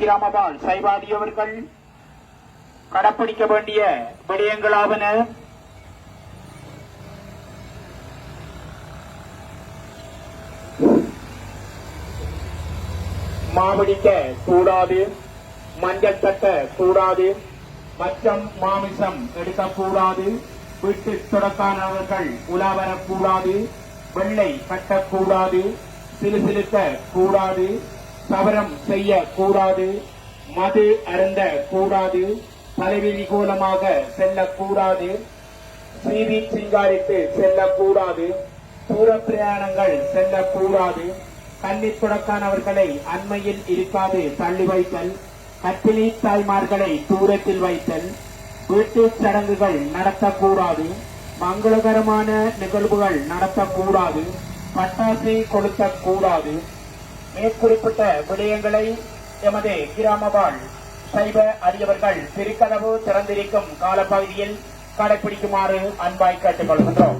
கிராமபால் சைவாதி அவர்கள் கடைப்பிடிக்க வேண்டிய விடயங்களாவன? மாவடிக்க கூடாது மஞ்சள் கட்ட கூடாது மச்சம் மாமிசம் எடுக்கக்கூடாது வீட்டு தொடக்கானவர்கள் உலா வரக்கூடாது வெள்ளை கட்டக்கூடாது சிலுசிலுக்க கூடாது சவரம் செய்ய கூடாது மது அருந்த கூடாது தலைவிதி கோலமாக செல்லக்கூடாது சீவி சிங்காரித்து செல்லக்கூடாது தூர பிரயாணங்கள் செல்லக்கூடாது கன்னி தொடக்கானவர்களை அண்மையில் இருக்காது தள்ளி வைத்தல் கத்திலி தாய்மார்களை தூரத்தில் வைத்தல் வீட்டு சடங்குகள் நடத்தக்கூடாது மங்களகரமான நிகழ்வுகள் நடத்தக்கூடாது பட்டாசு கொளுத்தக்கூடாது மேற்குறிப்பிட்ட விடயங்களை எமது கிராமவாழ் சைவ அறியவர்கள் திருக்கதவு திறந்திருக்கும் காலப்பகுதியில் கடைபிடிக்குமாறு அன்பாய் கேட்டுக்கொள்கின்றோம்.